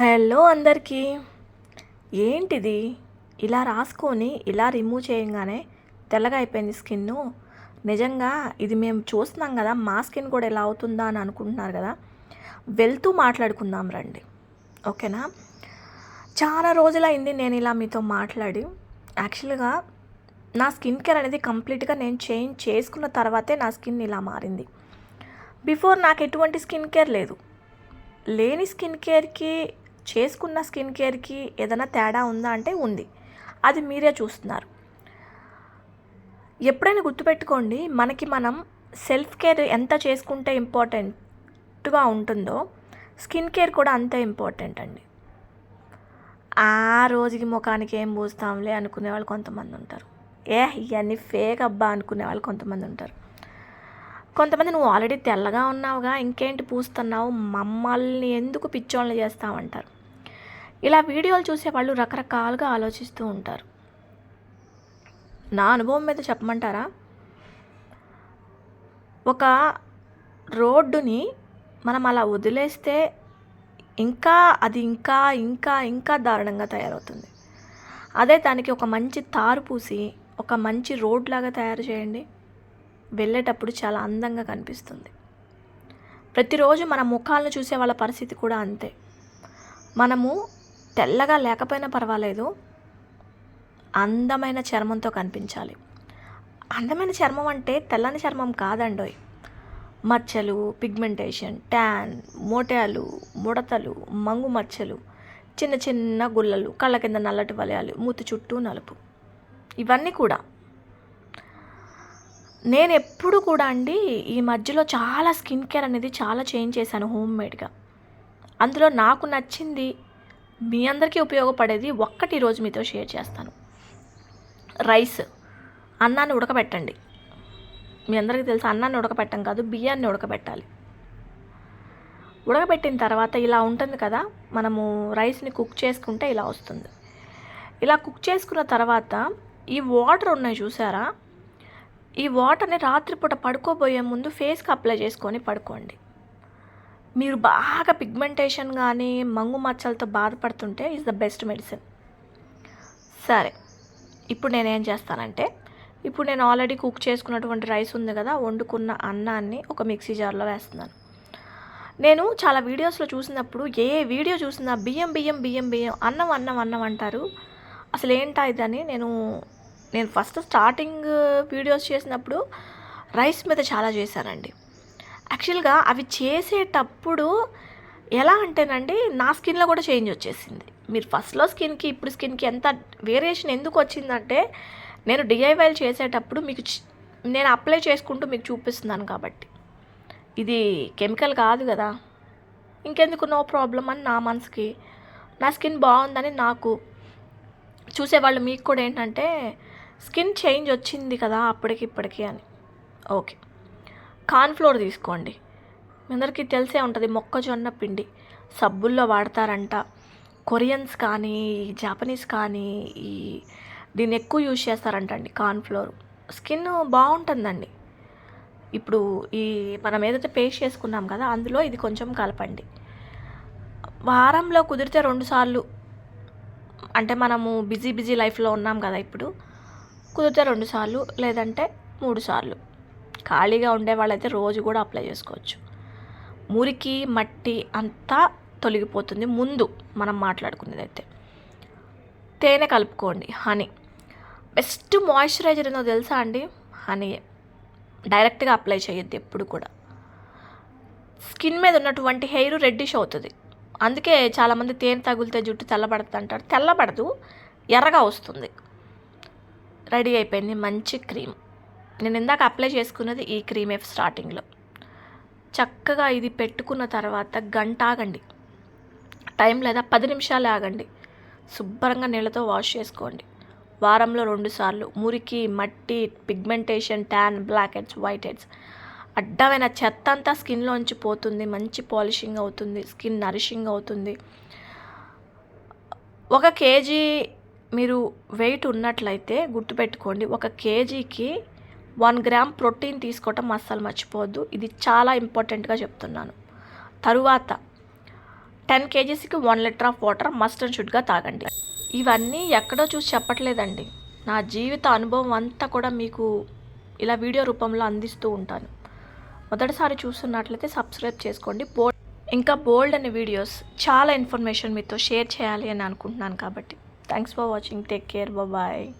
Hello అందరికీ. ఏంటిది? ఇలా రాసుకొని ఇలా రిమూవ్ చేయంగానే తెల్లగా అయిపోయింది స్కిన్ నిజంగా ఇది మేము చూస్తున్నాం కదా మా స్కిన్ కూడా ఎలా అవుతుందా అని అనుకుంటున్నారు కదా. వెళ్తూ మాట్లాడుకుందాం రండి. ఓకేనా? చాలా రోజులైంది నేను ఇలా మీతో మాట్లాడి. యాక్చువల్గా నా స్కిన్ కేర్ అనేది కంప్లీట్గా నేను చేంజ్ చేసుకున్న తర్వాతే నా స్కిన్ ఇలా మారింది. బిఫోర్ నాకు ఎటువంటి స్కిన్ కేర్ లేదు. లేని స్కిన్ కేర్కి చేసుకున్న స్కిన్ కేర్కి ఏదైనా తేడా ఉందా అంటే ఉంది. అది మీరే చూస్తున్నారు. ఎప్పుడైనా గుర్తుపెట్టుకోండి మనకి మనం సెల్ఫ్ కేర్ ఎంత చేసుకుంటే ఇంపార్టెంట్గా ఉంటుందో స్కిన్ కేర్ కూడా అంతే ఇంపార్టెంట్ అండి. ఆ రోజుకి ముఖానికి ఏం పూస్తాంలే అనుకునే వాళ్ళు కొంతమంది ఉంటారు. ఏ ఇవన్నీ ఫేక్ అబ్బా అనుకునే వాళ్ళు కొంతమంది ఉంటారు. కొంతమంది నువ్వు ఆల్రెడీ తెల్లగా ఉన్నావుగా ఇంకేంటి పూస్తున్నావు మమ్మల్ని ఎందుకు పిచ్చోళ్ళని చేస్తావంటారు. ఇలా వీడియోలు చూసే వాళ్ళు రకరకాలుగా ఆలోచిస్తూ ఉంటారు. నా అనుభవం మీద చెప్పమంటారా? ఒక రోడ్డుని మనం అలా వదిలేస్తే ఇంకా అది ఇంకా ఇంకా ఇంకా దారుణంగా తయారవుతుంది. అదే దానికి ఒక మంచి తారు పూసి ఒక మంచి రోడ్ లాగా తయారు చేయండి. వెళ్ళేటప్పుడు చాలా అందంగా కనిపిస్తుంది. ప్రతిరోజు మన ముఖాలను చూసే వాళ్ళ పరిస్థితి కూడా అంతే. మనము తెల్లగా లేకపోయినా పర్వాలేదు. అందమైన చర్మంతో కనిపించాలి. అందమైన చర్మం అంటే తెల్లని చర్మం కాదండోయ్. మచ్చలు పిగ్మెంటేషన్ ట్యాన్ మోటాలు ముడతలు మంగు మచ్చలు చిన్న చిన్న గుల్లలు కళ్ళ కింద నల్లటి వలయాలు మూతి చుట్టూ నలుపు. ఇవన్నీ కూడా. నేను ఎప్పుడు కూడా అండి ఈ మధ్యలో చాలా స్కిన్ కేర్ అనేది చాలా చేంజ్ చేశాను హోమ్ మేడ్గా అందులో నాకు నచ్చింది మీ అందరికీ ఉపయోగపడేది ఒక్కటి రోజు మీతో షేర్ చేస్తాను. రైస్. అన్నాన్ని ఉడకబెట్టండి. మీ అందరికీ తెలుసు అన్నాన్ని ఉడకబెట్టం కాదు బియ్యాన్ని ఉడకబెట్టాలి. ఉడకబెట్టిన తర్వాత ఇలా ఉంటుంది కదా మనము రైస్ని కుక్ చేసుకుంటే ఇలా వస్తుంది. ఇలా కుక్ చేసుకున్న తర్వాత ఈ వాటర్ ఉన్నాయి చూసారా? ఈ వాటర్ని రాత్రిపూట పడుకోబోయే ముందు ఫేస్కి అప్లై చేసుకొని పడుకోండి. మీరు బాగా పిగ్మెంటేషన్ కానీ మంగు మచ్చలతో బాధపడుతుంటే ఈజ్ ద బెస్ట్ మెడిసిన్ సరే ఇప్పుడు నేనేం చేస్తానంటే ఇప్పుడు నేను ఆల్రెడీ కుక్ చేసుకున్నటువంటి రైస్ ఉంది కదా వండుకున్న అన్నాన్ని ఒక మిక్సీ జార్లో వేస్తున్నాను. నేను చాలా వీడియోస్లో చూసినప్పుడు ఏ వీడియో చూసినా బియ్యం బియ్యం బియ్యం బియ్యం అన్నం అన్నం అన్నం అంటారు. అసలు ఏంటా ఇదని నేను నేను ఫస్ట్ స్టార్టింగ్ వీడియోస్ చేసినప్పుడు రైస్ మీద చాలా చేశానండి. యాక్చువల్గా అవి చేసేటప్పుడు ఎలా అంటేనండి నా స్కిన్లో కూడా చేంజ్ వచ్చేసింది. మీరు ఫస్ట్లో స్కిన్కి ఇప్పుడు స్కిన్కి ఎంత వేరియేషన్ ఎందుకు వచ్చిందంటే నేను డిఐవైల్ చేసేటప్పుడు మీకు చి- నేను అప్లై చేసుకుంటూ మీకు చూపిస్తున్నాను కాబట్టి. ఇది కెమికల్ కాదు కదా. ఇంకెందుకు నో ప్రాబ్లం అని నా మనసుకి. నా స్కిన్ బాగుందని నాకు చూసేవాళ్ళు మీకు కూడా ఏంటంటే స్కిన్ చేంజ్ వచ్చింది కదా అప్పటికి ఇప్పటికి అని. ఓకే. కార్న్ఫ్లోర్ తీసుకోండి. మీ అందరికీ తెలిసే ఉంటుంది మొక్కజొన్న పిండి. సబ్బుల్లో వాడతారంట. కొరియన్స్ కానీ జాపనీస్ కానీ ఈ దీన్ని ఎక్కువ యూజ్ చేస్తారంట అండి కార్న్ఫ్లోర్ స్కిన్ బాగుంటుందండి. ఇప్పుడు ఈ మనం ఏదైతే పేస్ట్ చేసుకున్నాం కదా అందులో ఇది కొంచెం కలపండి. వారంలో కుదిరితే రెండు సార్లు అంటే మనము బిజీ బిజీ లైఫ్లో ఉన్నాం కదా ఇప్పుడు కుదిరితే రెండు సార్లు లేదంటే మూడు సార్లు. ఖాళీగా ఉండే వాళ్ళైతే రోజు కూడా అప్లై చేసుకోవచ్చు. మురికి మట్టి అంతా తొలగిపోతుంది. ముందు మనం మాట్లాడుకునేది అయితే తేనె కలుపుకోండి హనీ. బెస్ట్ మాయిశ్చరైజర్ ఏందో తెలుసా అండి? హనీ. డైరెక్ట్గా అప్లై చేయొద్దు ఎప్పుడు కూడా. స్కిన్ మీద ఉన్నటువంటి హెయిర్ రెడ్డిష్ అవుతుంది. అందుకే చాలామంది తేనె తగిలితే జుట్టు తెల్లబడుతుంది అంటారు. తెల్లబడదు ఎర్రగా వస్తుంది. రెడీ అయిపోయింది మంచి క్రీమ్. నేను ఇందాక అప్లై చేసుకున్నది ఈ క్రీమే స్టార్టింగ్లో చక్కగా ఇది పెట్టుకున్న తర్వాత గంట ఆగండి. టైం లేదా పది నిమిషాలు ఆగండి. శుభ్రంగా నీళ్ళతో వాష్ చేసుకోండి. వారంలో రెండు సార్లు మురికి మట్టి pigmentation tan blackheads whiteheads అడ్డమైన చెత్త అంతా స్కిన్లోంచి పోతుంది. మంచి పాలిషింగ్ అవుతుంది. స్కిన్ నరిషింగ్ అవుతుంది. ఒక కేజీ మీరు వెయిట్ ఉన్నట్లయితే గుర్తుపెట్టుకోండి. ఒక కేజీకి వన్ గ్రామ్ ప్రోటీన్ తీసుకోవటం అస్సలు మర్చిపోవద్దు. ఇది చాలా ఇంపార్టెంట్గా చెప్తున్నాను. తరువాత ten కేజీస్కి one litre of water must and షుడ్గా తాగండి. ఇవన్నీ ఎక్కడో చూసి చెప్పట్లేదండి. నా జీవిత అనుభవం అంతా కూడా మీకు ఇలా వీడియో రూపంలో అందిస్తూ ఉంటాను. మొదటిసారి చూస్తున్నట్లయితే సబ్స్క్రైబ్ చేసుకోండి. బోల్డ్ ఇంకా బోల్డ్ అనే వీడియోస్ చాలా ఇన్ఫర్మేషన్ మీతో షేర్ చేయాలి అని అనుకుంటున్నాను కాబట్టి. Thanks for watching. Take care. Bye